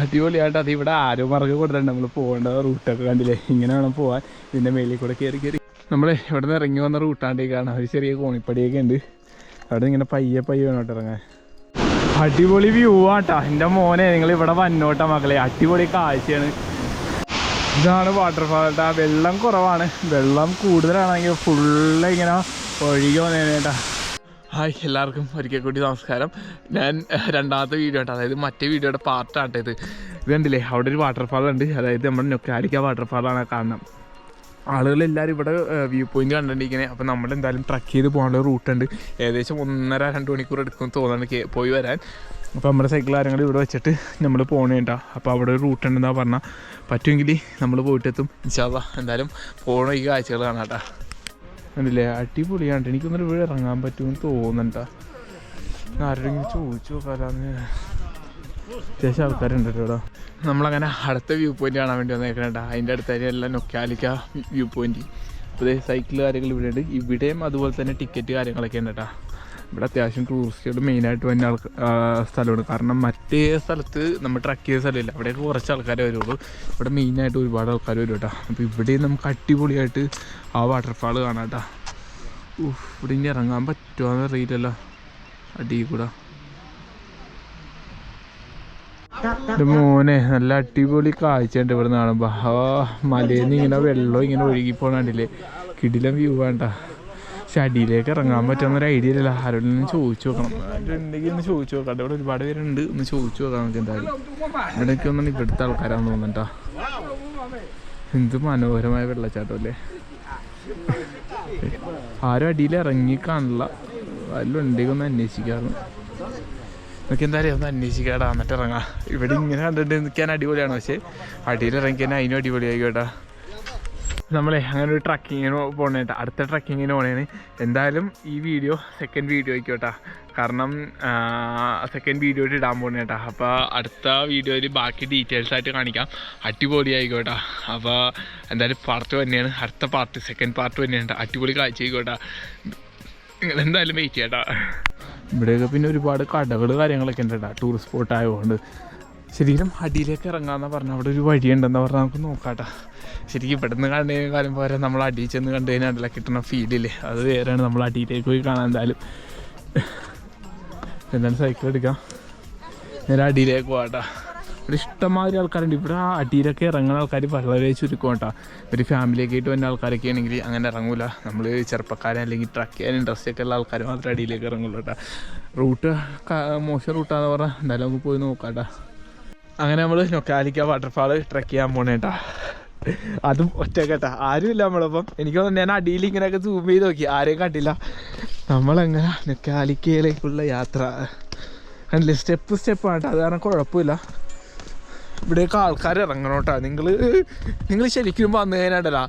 അടിപൊളിയായിട്ട് അത് ഇവിടെ ആരോ മാർഗം കൊടുത്തിട്ടുണ്ട് നമ്മൾ പോകേണ്ട റൂട്ടൊക്കെ കണ്ടില്ലേ? ഇങ്ങനെ വേണം പോകാൻ ഇതിന്റെ മേലിൽ കൂടെ കയറി കയറി നമ്മൾ ഇവിടെ നിന്ന് ഇറങ്ങി വന്ന റൂട്ടാണ്ടേക്കാണ് ഒരു ചെറിയ കോണിപ്പടിയൊക്കെ ഉണ്ട്. അവിടെ ഇങ്ങനെ പയ്യെ പയ്യെ വേണോട്ട് ഇറങ്ങാൻ. അടിപൊളി വ്യൂ ആട്ടാ. എന്റെ മോനെ നിങ്ങൾ ഇവിടെ വന്നോട്ടാ മക്കളെ. അടിപൊളി കാഴ്ചയാണ്. ഇതാണ് വാട്ടർഫാൾ ആ വെള്ളം കുറവാണ്. വെള്ളം കൂടുതലാണെങ്കിൽ ഫുള്ള് ഇങ്ങനെ ഒഴുകി വന്നേട്ടാ ഹായ് എല്ലാവർക്കും ഒരിക്കൽ കൂടി നമസ്കാരം. ഞാൻ രണ്ടാമത്തെ വീഡിയോ ആണ് അതായത് മറ്റേ വീഡിയോയുടെ പാർട്ടാണ് ഇത്. ഇത് കണ്ടില്ലേ? അവിടെ ഒരു വാട്ടർഫാൾ ഉണ്ട്. അതായത് നമ്മുടെ നൊക്കാലിക്ക വാട്ടർഫാളാണ് കാണണം ആളുകൾ എല്ലാവരും ഇവിടെ വ്യൂ പോയിന്റ് കണ്ടിരിക്കുന്നത് അപ്പോൾ നമ്മൾ എന്തായാലും ട്രക്ക് ചെയ്ത് പോകാനുള്ള റൂട്ട് ഉണ്ട്. ഏകദേശം ഒന്നര രണ്ട് മണിക്കൂർ എടുക്കും തോന്നുന്നു പോയി വരാൻ. അപ്പോൾ നമ്മുടെ സൈക്കിൾ കാര്യങ്ങൾ ഇവിടെ വെച്ചിട്ട് നമ്മൾ പോകണേണ്ട അപ്പോൾ അവിടെ ഒരു റൂട്ട് ഉണ്ടെന്നാണ് പറഞ്ഞാൽ പറ്റുമെങ്കിൽ നമ്മൾ പോയിട്ടെത്തും. ഇൻഷാല്ല എന്തായാലും പോകണ ഈ കാഴ്ചകൾ കാണാട്ടാ കണ്ടില്ലേ? അടിപൊളിയാണ് എനിക്കൊന്നും വീട് ഇറങ്ങാൻ പറ്റുമെന്ന് തോന്നണ്ട ആരോടെങ്കിലും ചോദിച്ചു നോക്കാലാന്ന് അത്യാവശ്യം ആൾക്കാരുണ്ട് കേട്ടോ നമ്മളങ്ങനെ അടുത്ത വ്യൂ പോയിന്റ് കാണാൻ വേണ്ടി വന്നേക്കണേട്ടാ. അതിന്റെ അടുത്തായിട്ട് എല്ലാം നൊക്കാലിക്ക വ്യൂ പോയിന്റ് അപ്പോൾ സൈക്കിൾ കാര്യങ്ങൾ ഇവിടെയുണ്ട്. ഇവിടെയും അതുപോലെ തന്നെ ടിക്കറ്റ് കാര്യങ്ങളൊക്കെ ഉണ്ട് കേട്ടോ ഇവിടെ അത്യാവശ്യം ടൂറിസ്റ്റുകൾ മെയിനായിട്ട് വന്ന ആൾക്ക് സ്ഥലമാണ്. കാരണം മറ്റേ സ്ഥലത്ത് നമ്മൾ ട്രക്ക് ചെയ്ത സ്ഥലമില്ല. അവിടെയൊക്കെ കുറച്ച് ആൾക്കാരെ വരുള്ളൂ. ഇവിടെ മെയിനായിട്ട് ഒരുപാട് ആൾക്കാർ വരും കേട്ടോ. അപ്പോൾ ഇവിടെയും നമുക്ക് അടിപൊളിയായിട്ട് ആ വാട്ടർഫാൾ കാണാം കേട്ടോ. ഇവിടെ ഇനി ഇറങ്ങാൻ പറ്റുമോന്ന് അറിയില്ലല്ലോ. അടി കൂടെ മോനെ നല്ല അടിപൊളി കാഴ്ചയുണ്ട് ഇവിടെ കാണുമ്പോൾ ആ മലയിൽ നിന്ന് ഇങ്ങനെ വെള്ളം ഇങ്ങനെ ഒഴുകി പോകണ്ടില്ലേ കിടിലം വ്യൂ വേണ്ട പക്ഷെ അടിയിലേക്ക് ഇറങ്ങാൻ പറ്റുമെന്നൊരു ഐഡിയ ഇല്ല ആരോടെങ്കിലും ചോദിച്ചു നോക്കണം. ഉണ്ടെങ്കിൽ ഒന്ന് ചോദിച്ചു നോക്കാം. ഇവിടെ ഒരുപാട് പേരുണ്ട്. ഒന്ന് ചോദിച്ചു നോക്കാം നമുക്ക് എന്തായാലും. ഇവിടേക്ക് ഒന്നും ഇവിടുത്തെ ആൾക്കാരാന്ന് തോന്നണ്ടാ എന്ത് മനോഹരമായ വെള്ളച്ചാട്ടം അല്ലേ? ആരും അടിയിൽ ഇറങ്ങി കാണില്ല. വല്ലതും ഉണ്ടെങ്കിൽ ഒന്ന് അന്വേഷിക്കാറു നമുക്ക് എന്തായാലും ഒന്ന് അന്വേഷിക്കാടാ. എന്നിട്ട് ഇറങ്ങാം. ഇവിടെ ഇങ്ങനെ കണ്ടിട്ട് നിൽക്കാൻ അടിപൊളിയാണ്. പക്ഷേ അടിയിൽ ഇറങ്ങിക്കാൻ അതിനും അടിപൊളിയായി കേട്ടാ. നമ്മളെ അങ്ങനെ ഒരു ട്രക്കിങ്ങിന് പോകണേട്ടാ അടുത്ത ട്രക്കിങ്ങിന് പോണേന്. എന്തായാലും ഈ വീഡിയോ സെക്കൻഡ് വീഡിയോ ആയിക്കോട്ടാ. കാരണം സെക്കൻഡ് വീഡിയോ ഇടാൻ പോണേട്ടാ. അപ്പോൾ അടുത്ത വീഡിയോയിൽ ബാക്കി ഡീറ്റെയിൽസ് ആയിട്ട് കാണിക്കാം. അടിപൊളി ആയിക്കോട്ടാ അപ്പോൾ എന്തായാലും പാർട്ട് തന്നെയാണ് അടുത്ത പാർട്ട് സെക്കൻഡ് പാർട്ട് തന്നെയാണ് അടിപൊളി കാഴ്ച ആയിക്കോട്ടാ. നിങ്ങൾ എന്തായാലും വെയിറ്റ് ചെയ്യട്ടാ. ഇവിടെയൊക്കെ പിന്നെ ഒരുപാട് കടകൾ കാര്യങ്ങളൊക്കെ ഉണ്ട് കേട്ടോ ടൂറിസ്റ്റ് സ്പോട്ട് ആയതുകൊണ്ട് ശരിക്കും അടിയിലേക്ക് ഇറങ്ങാമെന്ന് പറഞ്ഞാൽ അവിടെ ഒരു വഴിയുണ്ടെന്ന് പറഞ്ഞാൽ നമുക്ക് നോക്കാട്ടാ. ശരിക്കും ഇവിടെ നിന്ന് കഴിഞ്ഞാൽ കാര്യം പോരെ നമ്മൾ അടിയിൽ ചെന്ന് കണ്ടു കഴിഞ്ഞാൽ അതിലെ കിട്ടുന്ന ഫീലില്ലേ അത് വേറെയാണ് നമ്മൾ അടിയിലേക്ക് പോയി കാണാൻ എന്തായാലും. എന്തായാലും സൈക്കിൾ എടുക്കാം? നേരെ അടിയിലേക്ക് പോകാട്ടാ ഇവിടെ ഇഷ്ടംമാതിരി ആൾക്കാരുണ്ട്. ഇവിടെ ആ അടിയിലൊക്കെ ഇറങ്ങുന്ന ആൾക്കാർ വളരെ ചുരുക്കം കേട്ടോ. ഒരു ഫാമിലിയൊക്കെ ആയിട്ട് വന്ന ആൾക്കാരൊക്കെ ആണെങ്കിൽ അങ്ങനെ ഇറങ്ങൂല. നമ്മൾ ചെറുപ്പക്കാരെ അല്ലെങ്കിൽ ട്രക്ക് ചെയ്യാൻ ഇൻട്രസ്റ്റ് ഒക്കെ ഉള്ള ആൾക്കാർ മാത്രമേ അടിയിലേക്ക് ഇറങ്ങുള്ളൂ കേട്ടോ. റൂട്ട് മോശം റൂട്ടാന്ന് പറഞ്ഞാൽ എന്തായാലും നമുക്ക് പോയി നോക്കാം കേട്ടോ. അങ്ങനെ നമ്മൾ നൊക്കാലിക്ക വാട്ടർഫാൾ ട്രക്ക് ചെയ്യാൻ പോണേട്ടാ. അതും ആരും ഇല്ല നമ്മളപ്പം. എനിക്ക് തോന്നുന്നു ഞാൻ അടിയിൽ ഇങ്ങനെയൊക്കെ സൂം ചെയ്ത് നോക്കി. ആരെയും കണ്ടില്ല. നമ്മളെങ്ങനെ കാലിക്കയിലേക്കുള്ള യാത്ര. കണ്ടില്ലേ സ്റ്റെപ്പ് സ്റ്റെപ്പ് ആട്ടോ അത് കാരണം കുഴപ്പമില്ല. ഇവിടെയൊക്കെ ആൾക്കാർ ഇറങ്ങണം കേട്ടോ നിങ്ങൾ നിങ്ങൾ ശരിക്കും വന്നു കഴിഞ്ഞാണ്ടല്ല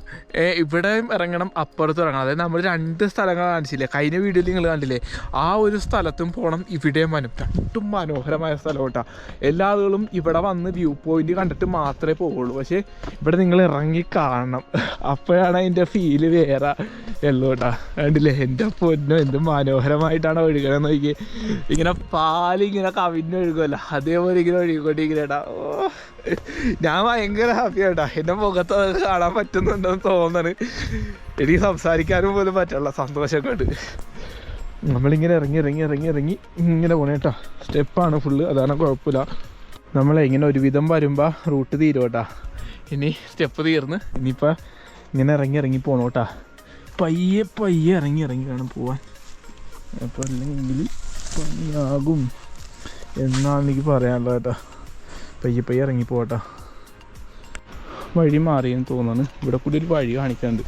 ഇവിടെ ഇറങ്ങണം അപ്പുറത്തും ഇറങ്ങണം. അതായത് നമ്മൾ രണ്ട് സ്ഥലങ്ങൾ കാണിച്ചില്ലേ? കഴിഞ്ഞ വീഡിയോയിൽ നിങ്ങൾ കണ്ടില്ലേ? ആ ഒരു സ്ഥലത്തും പോകണം ഇവിടെയും വനം. രണ്ടും മനോഹരമായ സ്ഥലം കേട്ടോ എല്ലാ ആളുകളും ഇവിടെ വന്ന് വ്യൂ പോയിന്റ് കണ്ടിട്ട് മാത്രമേ പോവുള്ളൂ. പക്ഷേ ഇവിടെ നിങ്ങൾ ഇറങ്ങി കാണണം. അപ്പോഴാണ് അതിന്റെ ഫീൽ വേറെ ഉള്ളൂ കേട്ടോ കണ്ടില്ലേ? എന്റെ പൊന്നും എന്ത് മനോഹരമായിട്ടാണ് ഒഴുകണമെന്ന് നോക്കി ഇങ്ങനെ പാലിങ്ങനെ കവിഞ്ഞൊഴുകുമല്ലോ അതേപോലെ ഇങ്ങനെ ഒഴുകിക്കൊണ്ടിരിക്കുന്നേട്ടാ ഓ. ഞാൻ ഭയങ്കര ഹാപ്പി ആയിട്ടാ. എന്റെ മുഖത്ത് അത് കാണാൻ പറ്റുന്നുണ്ടെന്ന് തോന്നണ്. എനിക്ക് സംസാരിക്കാനും പോലും പറ്റുള്ള സന്തോഷം കണ്ട് നമ്മളിങ്ങനെ ഇറങ്ങി ഇറങ്ങി ഇറങ്ങി ഇറങ്ങി ഇങ്ങനെ പോണേ കേട്ടോ. സ്റ്റെപ്പാണ് ഫുള്ള് അതാണ് കുഴപ്പമില്ല. നമ്മളെ ഇങ്ങനെ ഒരുവിധം വരുമ്പോൾ റൂട്ട് തീരും കേട്ടാ ഇനി സ്റ്റെപ്പ് തീർന്ന്. ഇനിയിപ്പോൾ ഇങ്ങനെ ഇറങ്ങി ഇറങ്ങി പോകണം കേട്ടാ പയ്യെ പയ്യെ ഇറങ്ങി ഇറങ്ങി വേണം പോവാൻ. അപ്പോൾ അല്ലെങ്കിൽ പണിയാകും. എന്നാണ് എനിക്ക് പറയാനുള്ളത് കേട്ടോ പയ്യെ പയ്യെ ഇറങ്ങി പോകട്ടോ വഴി മാറിയെന്ന് തോന്നുന്നു. ഇവിടെ കൂടി ഒരു വഴി കാണിക്കാണ്ട്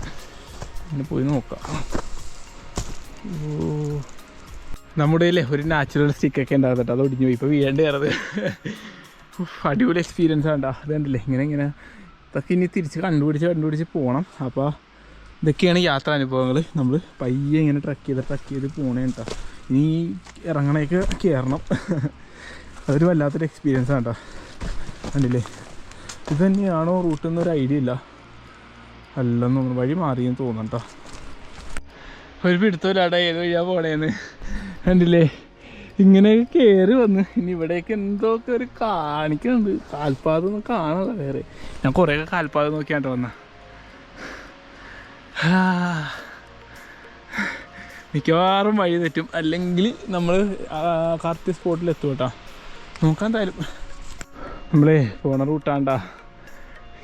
അങ്ങനെ പോയി നോക്കാം. ഓ. നമ്മുടെ അല്ലേ ഒരു നാച്ചുറൽ സ്റ്റിക്കൊക്കെ ഉണ്ടാകും കേട്ടോ അത് ഒടിഞ്ഞു പോയി. ഇപ്പോൾ വീഴേണ്ടി കയറത് അടിപൊളി എക്സ്പീരിയൻസ് ആണ്ടാ കണ്ടില്ലേ? ഇങ്ങനെ ഇങ്ങനെ. ഇതൊക്കെ ഇനി തിരിച്ച് കണ്ടുപിടിച്ച് കണ്ടുപിടിച്ച് പോകണം അപ്പോൾ ഇതൊക്കെയാണ് യാത്രാ അനുഭവങ്ങൾ നമ്മൾ പയ്യെ ഇങ്ങനെ ട്രക്ക് ചെയ്ത് ട്രക്ക് ചെയ്ത് പോണേ കേട്ടോ ഇനി ഇറങ്ങണേക്ക് കയറണം അതൊരു വല്ലാത്തൊരു എക്സ്പീരിയൻസ് ആണ് കേട്ടോ കണ്ടില്ലേ? ഇത് തന്നെയാണോ റൂട്ട് എന്നൊരു ഐഡിയ ഇല്ല. അല്ലെന്ന് തോന്നുന്നു. വഴി മാറിയെന്ന് തോന്നുന്നു കേട്ടോ ഒരു പിടുത്തമില്ലാടാ ഏത് വഴിയാ പോണേന്ന്. കണ്ടില്ലേ? ഇങ്ങനെ കയറി വന്ന്. ഇനി ഇവിടേക്ക് എന്തൊക്കെ ഒരു കാണിക്കുന്നുണ്ട് കാൽപാത ഒന്നും കാണാനില്ല വേറെ. ഞാൻ കുറേയൊക്കെ കാൽപാത നോക്കിയാണ്ട് വന്ന. മിക്കവാറും വഴി തെറ്റും. അല്ലെങ്കിൽ നമ്മൾ കറക്റ്റ് സ്പോട്ടിൽ എത്തും കേട്ടോ. നോക്കാൻ എന്തായാലും. നമ്മളേ പോണ റൂട്ടാണ്ടാ.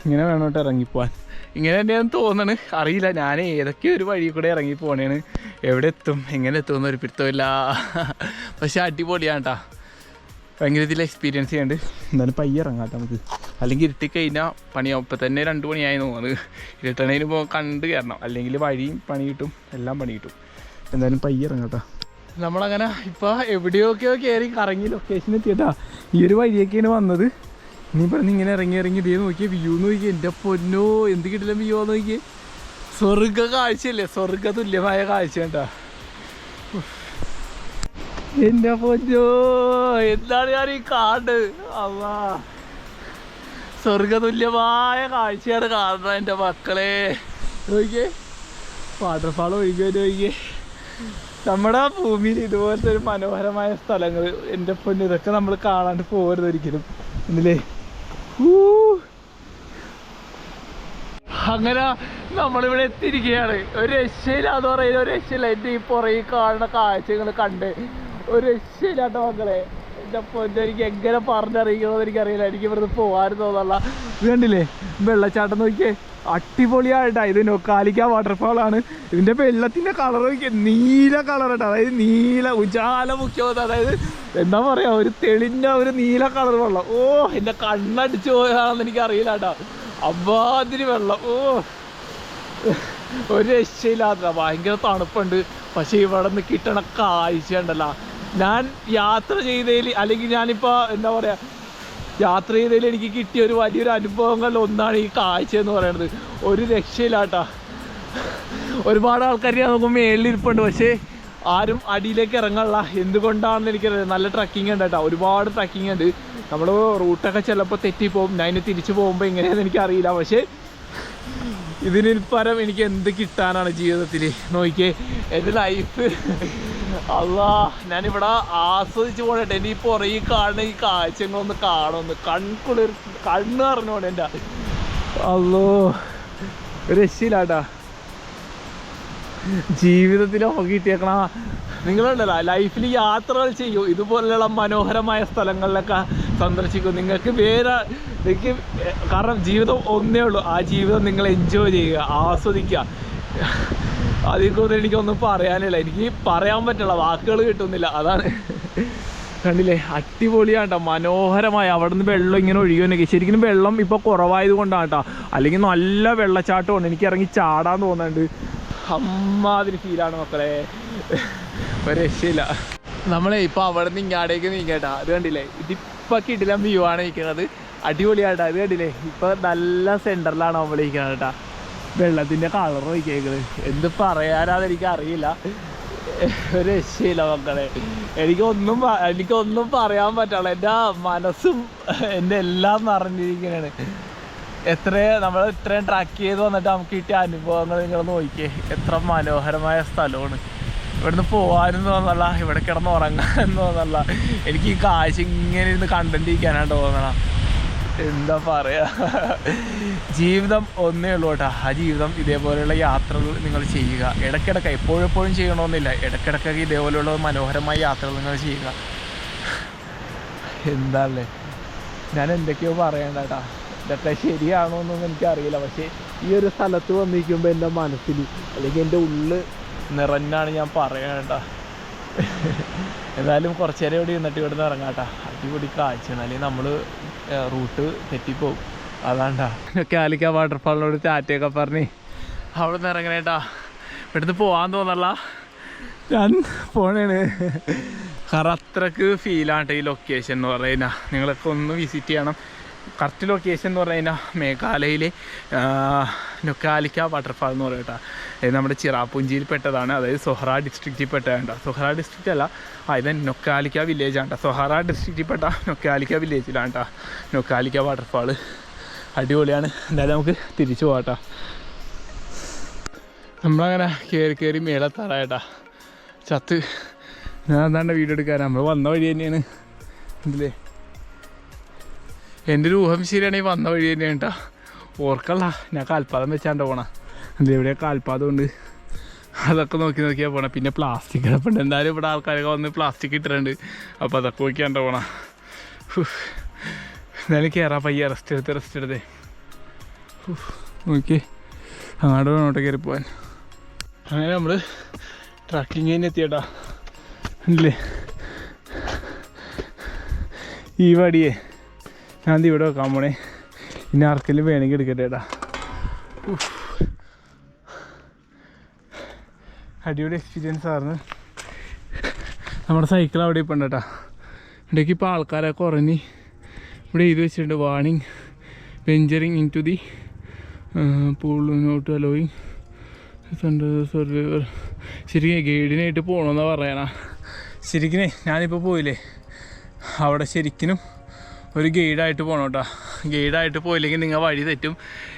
ഇങ്ങനെ വേണം കേട്ടോ ഇറങ്ങിപ്പോവാൻ. ഇങ്ങനെ തന്നെയാണ് തോന്നണ്. അറിയില്ല ഞാൻ ഏതൊക്കെ ഒരു വഴി കൂടെ ഇറങ്ങി പോണേണ്. എവിടെ എത്തും എങ്ങനെ എത്തുമെന്ന് ഒരു പിടുത്തമില്ല പക്ഷെ അടിപൊളിയാണ് കേട്ടോ ഭയങ്കര ഇതിൽ എക്സ്പീരിയൻസ് ചെയ്യാണ്ട്. എന്തായാലും പയ്യെ ഇറങ്ങാം നമുക്ക്. അല്ലെങ്കിൽ ഇരുട്ടി കഴിഞ്ഞാൽ പണിയാവും. ഇപ്പം തന്നെ രണ്ട് മണിയായി തോന്നുന്നത് ഇരുട്ടണേന് ഇപ്പോൾ കണ്ട് കയറണം അല്ലെങ്കിൽ വഴിയും പണി കിട്ടും എല്ലാം പണി കിട്ടും. എന്തായാലും പയ്യെ ഇറങ്ങാം ട്ടോ നമ്മളങ്ങനെ ഇപ്പോൾ എവിടെയൊക്കെയോ കയറി കറങ്ങി ലൊക്കേഷൻ എത്തിയട്ടാ ഈ ഒരു വഴിയൊക്കെയാണ് വന്നത്. നീ പറഞ്ഞ് ഇങ്ങനെ ഇറങ്ങി ഇറങ്ങി ഇതേ നോക്കിയേ വ്യൂ നോക്കിയേ. എന്റെ പൊന്നോ എന്ത് കിട്ടില്ല വ്യൂ നോക്കിയേ. സ്വർഗ കാഴ്ചയല്ലേ സ്വർഗ തുല്യമായ കാഴ്ച കേട്ടാ എന്റെ പൊന്നോ എന്താണ് ഞാൻ ഈ കാട് സ്വർഗ തുല്യമായ കാഴ്ചയാണ് കാണുന്നത് എന്റെ മക്കളെ. നോക്കിയേ വാട്ടർഫാൾ ഒഴുകിയോ നോക്കിയേ. നമ്മുടെ ഭൂമിയിൽ ഇതുപോലത്തെ ഒരു മനോഹരമായ സ്ഥലങ്ങൾ എന്റെ പൊന്നു ഇതൊക്കെ നമ്മൾ കാണാണ്ട് പോകരുത് ഒരിക്കലും. എന്നില്ലേ. അങ്ങനെ നമ്മളിവിടെ എത്തിയിരിക്കുകയാണ്. ഒരു രക്ഷയില്ലാന്ന് പറയുന്ന ഒരു രക്ഷയില്ല. എന്റെ ഈ പുറകെ കാണുന്ന കാഴ്ചകൾ കണ്ട്. ഒരു രക്ഷയില്ലാത്ത മക്കളെ. എന്റെ പൊന്നെ എനിക്ക് എങ്ങനെ പറഞ്ഞറിയിക്കണമെന്ന് എനിക്കറിയില്ല. എനിക്ക് ഇവിടുന്ന് തോന്നല്ല ഇത് കണ്ടില്ലേ? വെള്ളച്ചാട്ടം നോക്കിയേ. അടിപൊളിയായിട്ടാ. ഇത് നൊക്കാലിക്ക വാട്ടർഫാൾ ആണ്. ഇതിന്റെ വെള്ളത്തിന്റെ കളർ നോക്കിയേ. നീല കളർ കേട്ടോ അതായത് നീല ഉജാല മുഖ്യമത് അതായത് എന്താ പറയാ ഒരു തെളിഞ്ഞ ഒരു നീല കളർ വെള്ളം. ഓ എന്റെ കണ്ണടിച്ചു പോയതാണെന്ന് എനിക്ക് അറിയില്ല കേട്ടോ അമ്മാതിരി വെള്ളം. ഓ. ഒരു രക്ഷയില്ലാത്ത ഭയങ്കര തണുപ്പുണ്ട്. പക്ഷെ ഇവിടെ നിന്ന് കിട്ടണ കാഴ്ച ഉണ്ടല്ലോ ഞാൻ യാത്ര ചെയ്തതിൽ അല്ലെങ്കിൽ ഞാനിപ്പോൾ എന്താ പറയാ യാത്ര ചെയ്തതിൽ എനിക്ക് കിട്ടിയ ഒരു വലിയൊരു അനുഭവങ്ങളിൽ ഒന്നാണ് ഈ കാഴ്ച എന്ന് പറയുന്നത് ഒരു രക്ഷയില്ലാട്ടാ. ഒരുപാട് ആൾക്കാർ ഞാൻ നോക്കുമ്പോൾ മേളിലിരിപ്പുണ്ട് പക്ഷേ ആരും അടിയിലേക്ക് ഇറങ്ങാനുള്ള എന്തുകൊണ്ടാണെന്ന് എനിക്കറിയാം നല്ല ട്രക്കിംഗ് ഉണ്ട് കേട്ടോ. ഒരുപാട് ട്രക്കിംഗ് ഉണ്ട്. നമ്മൾ റൂട്ടൊക്കെ ചിലപ്പോൾ തെറ്റിപ്പോവും. ഞാൻ തിരിച്ചു പോകുമ്പോൾ എങ്ങനെയാണെന്ന് എനിക്കറിയില്ല. പക്ഷേ ഇതിന് പരം എനിക്ക് എന്ത് കിട്ടാനാണ് ജീവിതത്തിൽ? നോക്കിയേ എന്റെ ലൈഫ് അല്ലാ ഞാനിവിടെ ആസ്വദിച്ച് പോകട്ടെ എന്റെ ഈ കാണുന്ന ഈ കാഴ്ചകളൊന്ന് കാണുമെന്ന് കൺകുളിർ കണ്ണ് അറിഞ്ഞോണ്ട് എന്റെ. അല്ലോ രക്ഷയില്ലാട്ടാ. ജീവിതത്തിൽ കിട്ടിയേക്കണ നിങ്ങളുണ്ടല്ലോ ലൈഫിൽ യാത്രകൾ ചെയ്യൂ. ഇതുപോലെയുള്ള മനോഹരമായ സ്ഥലങ്ങളിലൊക്കെ സന്ദർശിക്കും. നിങ്ങൾക്ക് വേറെ നിങ്ങൾക്ക് കാരണം ജീവിതം ഒന്നേ ഉള്ളൂ. ആ ജീവിതം നിങ്ങൾ എൻജോയ് ചെയ്യുക ആസ്വദിക്കുക. അതിൽ കൂടുതൽ എനിക്കൊന്നും പറയാനില്ല. എനിക്ക് പറയാൻ പറ്റില്ല. വാക്കുകൾ കിട്ടുന്നില്ല. അതാണ് കണ്ടില്ലേ? അടിപൊളിയാണ് കേട്ടോ മനോഹരമായി. അവിടെ നിന്ന് വെള്ളം ഇങ്ങനെ ഒഴുകി ശരിക്കും വെള്ളം ഇപ്പോൾ കുറവായത് കൊണ്ടാണ് കേട്ടോ അല്ലെങ്കിൽ നല്ല വെള്ളച്ചാട്ടമാണ്. എനിക്ക് ഇറങ്ങി ചാടാൻ തോന്നുന്നുണ്ട്. അമ്മാതിരി ഫീലാണ് മക്കളെ. ഒരു രക്ഷയില്ല. നമ്മളെ ഇപ്പൊ അവിടെ നിന്ന് ഇങ്ങാടേക്ക് നീങ്ങേട്ടാ അത് കണ്ടില്ലേ? ഇതിപ്പൊ കിടില വ്യൂ ആണ് നിൽക്കുന്നത് അടിപൊളിയാട്ടാ. അത് കണ്ടില്ലേ? ഇപ്പൊ നല്ല സെന്ററിലാണ് നമ്മൾ നിൽക്കുന്നത് കേട്ടാ. വെള്ളത്തിന്റെ കളർ നോക്കിയേക്കുന്നത് എന്ത് പറയാനാന്ന് എനിക്ക് അറിയില്ല. ഒരു രക്ഷയില്ല മക്കളെ. എനിക്കൊന്നും എനിക്കൊന്നും പറയാൻ പറ്റുള്ള എന്റെ മനസ്സും എന്റെ എല്ലാം നിറഞ്ഞിരിക്കുകയാണ് എത്ര നമ്മൾ ഇത്രയും ട്രാക്ക് ചെയ്ത് വന്നിട്ട് നമുക്ക് കിട്ടിയ അനുഭവങ്ങൾ നിങ്ങൾ നോക്കിയേ. എത്ര മനോഹരമായ സ്ഥലമാണ്. ഇവിടുന്ന് പോകാനും തോന്നല്ല ഇവിടെ കിടന്ന് ഉറങ്ങാനും തോന്നല്ല. എനിക്ക് ഈ കാശ് ഇങ്ങനെ ഇരുന്ന് കണ്ടന്റിരിക്കാനാണ് തോന്നണം. എന്താ പറയാ? ജീവിതം ഒന്നേ ഉള്ളൂ കേട്ടോ. ആ ജീവിതം ഇതേപോലെയുള്ള യാത്രകൾ നിങ്ങൾ ചെയ്യുക. ഇടയ്ക്കിടയ്ക്ക് എപ്പോഴെപ്പോഴും എപ്പോഴും ചെയ്യണമെന്നില്ല. ഇടയ്ക്കിടയ്ക്കൊക്കെ ഇതേപോലെയുള്ള മനോഹരമായ യാത്രകൾ നിങ്ങൾ ചെയ്യുക. എന്താല്ലേ? ഞാൻ എന്തൊക്കെയോ പറയണ്ട കേട്ടാ. ഇതൊക്കെ ശരിയാണോ എന്നൊന്നും എനിക്കറിയില്ല. പക്ഷേ ഈ ഒരു സ്ഥലത്ത് വന്നിരിക്കുമ്പോൾ എന്റെ മനസ്സിൽ അല്ലെങ്കിൽ എന്റെ ഉള്ളിൽ നിറഞ്ഞാണ് ഞാൻ പറയണ്ട എന്നാലും കുറച്ച് നേരം ഇവിടെ ഇന്നിട്ട് ഇവിടെ നിന്ന് ഇറങ്ങാട്ടാ. അടിപൊളി കാഴ്ച എന്നാലും നമ്മൾ റൂട്ട് തെറ്റിപ്പോവും. അതാണ്ടാ. കാലിക്ക വാട്ടർഫാളിനോട് ചാറ്റയൊക്കെ പറഞ്ഞ്. അവിടെ നിന്ന് ഇറങ്ങണേട്ടാ. ഇവിടുന്ന് പോകാൻ തോന്നല്ല ഞാൻ പോണേണ്. കാരണം അത്രയ്ക്ക് ഫീലാണ് ഈ ലൊക്കേഷൻ എന്ന് പറയുന്ന. നിങ്ങളൊക്കെ ഒന്ന് വിസിറ്റ് ചെയ്യണം. കറക്റ്റ് ലൊക്കേഷൻ എന്ന് പറഞ്ഞു കഴിഞ്ഞാൽ മേഘാലയയിലെ നൊക്കാലിക്ക വാട്ടർഫാൾ എന്ന് പറയട്ടാ ഇത് നമ്മുടെ ചിറാപ്പുഞ്ചിയിൽ പെട്ടതാണ്. അതായത് സൊഹറ ഡിസ്ട്രിക്റ്റിൽ പെട്ടതാണ് സൊഹറ ഡിസ്ട്രിക്റ്റ് അല്ല ഇത് നൊക്കാലിക്ക ആണ് സൊഹറ ഡിസ്ട്രിക്റ്റിൽ പെട്ട നൊക്കാലിക്ക വില്ലേജിലാണ് കേട്ടോ. നൊക്കാലിക്ക വാട്ടർഫാൾ അടിപൊളിയാണ്. എന്തായാലും നമുക്ക് തിരിച്ചു പോകാട്ടോ നമ്മളങ്ങനെ കയറി കയറി മേളത്താറായിട്ടാ. ചത്ത്. ഞാൻ അതാണ്ട് വീഡിയോ എടുക്കാൻ നമ്മൾ വന്ന വഴി തന്നെയാണ്. ഇതില്ലേ എന്റെ ഒരു ഊഹം ശരിയാണെങ്കിൽ വന്ന വഴി തന്നെയാണ് കേട്ടോ. ഓർക്കല്ല ഞാൻ കാൽപാദം വെച്ചാണ്ട് പോണ. എവിടെ കാൽപാദം ഉണ്ട്. അതൊക്കെ നോക്കി നോക്കിയാൽ പോണേ. പിന്നെ പ്ലാസ്റ്റിക് കിടപ്പുണ്ട് എന്തായാലും ഇവിടെ ആൾക്കാരൊക്കെ വന്ന് പ്ലാസ്റ്റിക് ഇട്ടിട്ടുണ്ട്. അപ്പോൾ അതൊക്കെ നോക്കിയാണ്ട് പോണ. എന്തായാലും കയറാം പയ്യ. റെസ്റ്റ് എടുത്ത് റെസ്റ്റ് എടുത്തേ. നോക്കി. അങ്ങോട്ട് വേണോട്ട് കയറി പോവാൻ. അങ്ങനെ നമ്മൾ ട്രക്കിങ് തന്നെ എത്തിയട്ടാ. അല്ലേ ഈ വടിയേ. ഞാൻ ഇവിടെ വെക്കാൻ പോണേ. ഇനി ആർക്കെങ്കിലും വേണമെങ്കിൽ എടുക്കട്ടെ ഏട്ടാ. അടിപൊളി എക്സ്പീരിയൻസ് ആയിരുന്നു. നമ്മുടെ സൈക്കിൾ അവിടെ ഇപ്പം ഉണ്ട് കേട്ടാ ഇവിടേക്ക് ഇപ്പോൾ ആൾക്കാരൊക്കെ കുറഞ്ഞ് ഇവിടെ എഴുതി വെച്ചിട്ടുണ്ട് warning venturing into the pool not allowing ശരിക്കും ഗൈഡിനായിട്ട് പോകണമെന്നാണ് പറയണ. ശരിക്കും ഞാനിപ്പോൾ പോയില്ലേ. അവിടെ ശരിക്കും ഒരു ഗൈഡായിട്ട് പോകണം കേട്ടോ. ഗൈഡായിട്ട് പോയില്ലെങ്കിൽ നിങ്ങൾ വഴി തെറ്റും.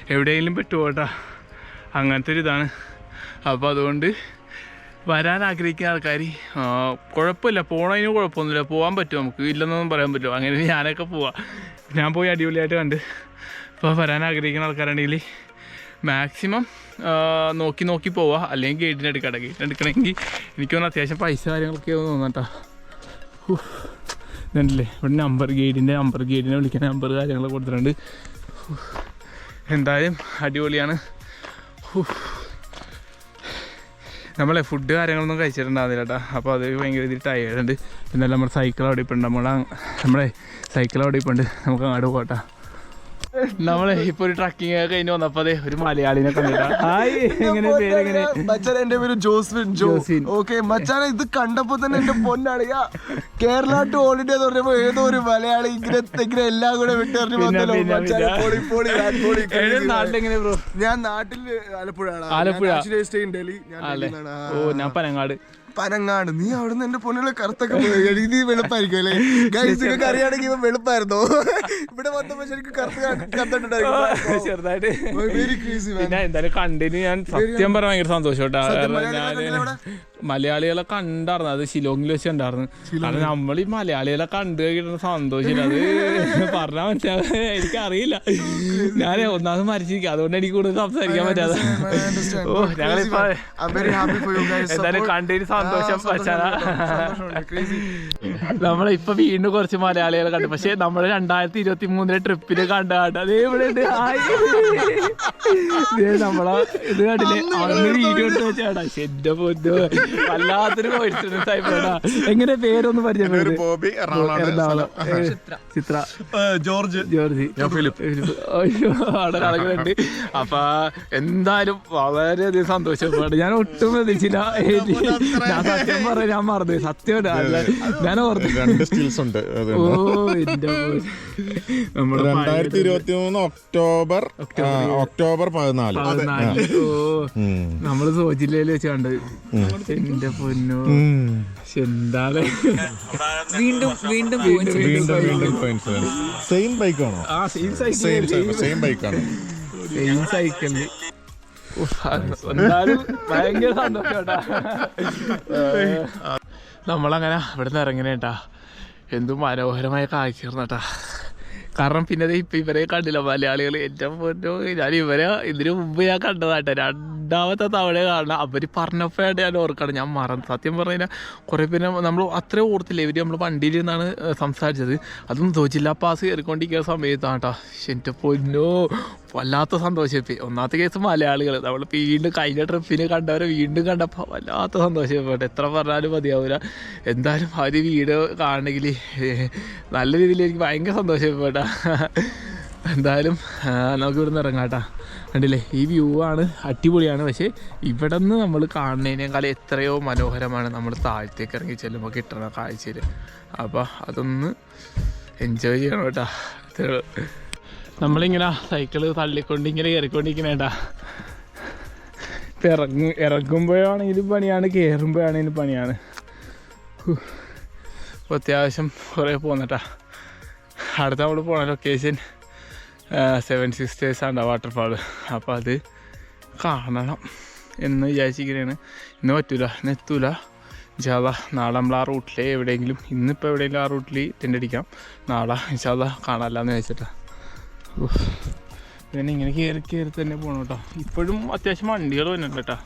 എവിടെയെങ്കിലും പെട്ടു കേട്ടോ. അങ്ങനത്തെ ഒരു ഇതാണ്. അപ്പോൾ അതുകൊണ്ട് വരാൻ ആഗ്രഹിക്കുന്ന ആൾക്കാർ കുഴപ്പമില്ല. പോണതിന് കുഴപ്പമൊന്നുമില്ല. പോകാൻ പറ്റും. നമുക്ക് ഇല്ലെന്നൊന്നും പറയാൻ പറ്റുമോ അങ്ങനെ ഞാനൊക്കെ പോവാം. ഞാൻ പോയി അടിപൊളിയായിട്ട് കണ്ട്. അപ്പോൾ വരാൻ ആഗ്രഹിക്കുന്ന ആൾക്കാരാണെങ്കിൽ മാക്സിമം നോക്കി നോക്കി പോവുക അല്ലെങ്കിൽ ഗൈഡിന് എടുക്കട്ടെ. എടുക്കണമെങ്കിൽ എനിക്ക് തോന്നുന്നു അത്യാവശ്യം പൈസ കാര്യങ്ങളൊക്കെ തോന്നട്ടാ. ഇതുണ്ടല്ലേ? ഇവിടെ നമ്പർ ഗൈഡിന്റെ നമ്പർ ഗൈഡിനെ വിളിക്കുന്ന നമ്പർ കാര്യങ്ങളൊക്കെ കൊടുത്തിട്ടുണ്ട്. എന്തായാലും അടിപൊളിയാണ്. നമ്മളെ ഫുഡ് കാര്യങ്ങളൊന്നും കഴിച്ചിട്ടുണ്ടാകുന്നില്ല കേട്ടോ അപ്പോൾ അത് ഭയങ്കര ഇതിൽ ടയേർഡുണ്ട് എന്നാലും നമ്മുടെ സൈക്കിൾ അവിടെ ഇപ്പം ഉണ്ട് നമ്മളെ സൈക്കിൾ അവിടെ ഇപ്പം ഉണ്ട് നമുക്ക് അങ്ങോട്ട് പോകട്ടെ നമ്മളെ ഇപ്പൊ ഒരു ട്രക്കിംഗ് ഒക്കെ കഴിഞ്ഞ് വന്നപ്പോ അതെ ഒരു മലയാളിനെ കണ്ടിട്ടാണ് മച്ചാൻ എന്റെ പേര്. ഓക്കെ ഇത് കണ്ടപ്പോ തന്നെ എന്റെ പൊന്നാണ്. കേരള ടു ഓൾ ഇന്ത്യ എന്ന് പറഞ്ഞപ്പോ ഏതോ ഒരു മലയാളി ഇങ്ങനെ ഇങ്ങനെ എല്ലാം കൂടെ വിട്ടറിഞ്ഞു ഞാൻ നാട്ടിൽ ആലപ്പുഴ. Stay in Delhi. ഞാൻ അല്ലേ ഓ ഞാൻ പനങ്ങാട്. പനങ്ങാട്. നീ അവിടുന്ന് എന്റെ പൊന്നിലെ കറുത്തൊക്കെ പോയി. നീ വെളുപ്പായിരിക്കും അല്ലേ? നിങ്ങൾക്ക് അറിയാണെങ്കിൽ ഇവ വെളുപ്പായിരുന്നോ? ഇവിടെ വന്നപ്പോ ശരിക്കും കറുത്ത് കണ്ടിട്ടുണ്ടായിരുന്നു. കണ്ടിന് ഞാൻ സത്യം പറഞ്ഞ ഭയങ്കര സന്തോഷം കേട്ടോ. മലയാളികളെ കണ്ടായിരുന്നു അത് ഷിലോങ്ങിൽ വെച്ച് കണ്ടായിരുന്നു കാരണം നമ്മൾ ഈ മലയാളികളെ കണ്ടു കിട്ടുന്ന സന്തോഷമില്ല. അത് പറഞ്ഞാൽ മനസ്സിലാവും. എനിക്കറിയില്ല. ഞാൻ ഒന്നാമത് മരിച്ചിരിക്കും. അതുകൊണ്ട് എനിക്ക് കൂടുതൽ സംസാരിക്കാൻ പറ്റാതെ. ഓ ഞങ്ങളിപ്പോ. എന്തായാലും. കണ്ടതിന് സന്തോഷം പച്ചാ. Crazy. വീണ്ടും കുറച്ച് മലയാളികളെ കണ്ടു. പക്ഷെ നമ്മൾ രണ്ടായിരത്തി ഇരുപത്തി മൂന്നിലെ ട്രിപ്പിൽ കണ്ട അതേ ഇവിടെ. നമ്മളെ ഇത് കണ്ടില്ലേ? അന്ന് വീഡിയോ ഇട്ട് വെച്ചാടാ ശരി പൊന്നു. വല്ലാത്തൊരു എങ്ങനെ പേരൊന്ന് പരിചയപ്പെടുന്നത് ബോബി എറണാകുളം ഏ, ചിത്ര. ജോർജ്. ജോർജി. ഫിലിപ്പ്. അയ്യോ അവിടെ കളകളുണ്ട് അപ്പൊ എന്തായാലും വളരെയധികം സന്തോഷപ്പെട്ടു ഞാൻ ഒട്ടും പ്രതീക്ഷിച്ചില്ല. ഞാൻ സത്യം പറയാൻ ഞാൻ മറന്നു സത്യം ഞാൻ ഓർത്തു രണ്ട് സ്റ്റിൽസ് ഉണ്ട്. അത് ഓ എന്റെ മോനെ. നമ്മുടെ രണ്ടായിരത്തി ഇരുപത്തി മൂന്ന് ഒക്ടോബർ ഒക്ടോബർ പതിനാല്. നമ്മൾ സോജില്ലയിൽ വെച്ച് കണ്ടത് എന്റെ പൊന്നു. എന്താണ് വീണ്ടും വീണ്ടും വീണ്ടും വീണ്ടും പോയിന്റ്സ് സെയിം ബൈക്കാണോ ആ സെയിം സെയിം സൈക്കിൾ സെയിം ബൈക്കാണ് സെയിം സൈക്കിളിൽ എന്തായാലും ഭയങ്കര സന്തോഷം കേട്ടാ നമ്മളങ്ങനെ ഇവിടെ നിന്ന് ഇറങ്ങണേട്ടാ എന്തു മനോഹരമായ കാഴ്ച കേട്ടാ കാരണം പിന്നെ അത് ഇപ്പം ഇവരെ കണ്ടില്ല മലയാളികൾ ഏറ്റവും പൊന്നോ ഞാൻ ഇവരെ ഇതിന് മുമ്പ് ഞാൻ കണ്ടതാട്ടെ. രണ്ടാമത്തെ തവണ കാണണം അവർ പറഞ്ഞപ്പോഴാണ് ഞാൻ ഓർക്കണം. ഞാൻ മറന്നു. സത്യം പറഞ്ഞു കഴിഞ്ഞാൽ കുറേ പിന്നെ നമ്മൾ അത്രയും ഓർത്തില്ല. ഇവർ നമ്മൾ വണ്ടിയിൽ നിന്നാണ് സംസാരിച്ചത്. അതും ജില്ലാ പാസ് കയറിക്കൊണ്ടിരിക്കുന്ന സമയത്താണ് കേട്ടോ എന്റെ പൊന്നോ വല്ലാത്ത സന്തോഷമായി ഒന്നാമത്തെ കേസ് മലയാളികൾ നമ്മൾ വീണ്ടും കഴിഞ്ഞ ട്രിപ്പിന് കണ്ടവരെ വീണ്ടും കണ്ടപ്പോൾ വല്ലാത്ത സന്തോഷമായിട്ട് എത്ര പറഞ്ഞാലും മതിയാവില്ല എന്തായാലും അവർ വീട് കാണണമെങ്കിൽ നല്ല രീതിയിൽ എനിക്ക് ഭയങ്കര സന്തോഷമായിട്ടാ എന്തായാലും നമുക്ക് ഇവിടുന്ന് ഇറങ്ങാം കേട്ടോ. കണ്ടില്ലേ ഈ വ്യൂ ആണ് അടിപൊളിയാണ്. പക്ഷേ ഇവിടെ നിന്ന് നമ്മൾ കാണുന്നതിനേക്കാൾ എത്രയോ മനോഹരമാണ് നമ്മൾ താഴത്തേക്ക് ഇറങ്ങി ചെല്ലുമ്പോൾ കിട്ടുന്ന കാഴ്ചയിൽ അപ്പോൾ അതൊന്ന് എൻജോയ് ചെയ്യണം കേട്ടോ. നമ്മളിങ്ങനെ സൈക്കിൾ തള്ളിക്കൊണ്ട് ഇങ്ങനെ കയറിക്കൊണ്ടിരിക്കണേട്ടാ ഇപ്പം ഇറങ്ങി ഇറങ്ങുമ്പോഴാണെങ്കിലും പണിയാണ് കയറുമ്പോഴാണെങ്കിലും പണിയാണ്. അത്യാവശ്യം കുറേ പോന്നിട്ടാ അടുത്ത നമ്മൾ പോണ ലൊക്കേഷൻ സെവൻ സിസ്റ്റേഴ്സ് സിസ്റ്റേഴ്സാണ് വാട്ടർഫാൾ അപ്പോൾ അത് കാണണം എന്ന് വിചാരിച്ചിരിക്കുകയാണ് ഇന്ന് പറ്റൂല ഇന്ന് എത്തൂല. ജാഥ നാളെ നമ്മൾ ആ റൂട്ടിൽ എവിടെയെങ്കിലും ഇന്നിപ്പോൾ എവിടെയെങ്കിലും ആ റൂട്ടിൽ ടെന്റ് അടിക്കാം. നാളെ ജാഥ കാണാമല്ലാന്ന് വെച്ചിട്ടാ ഉഫ്. പിന്നെ ഇങ്ങനെ കയറി കയറി തന്നെ പോകണം കേട്ടോ ഇപ്പോഴും അത്യാവശ്യം വണ്ടികൾ വന്നിട്ടുണ്ട് കേട്ടോ.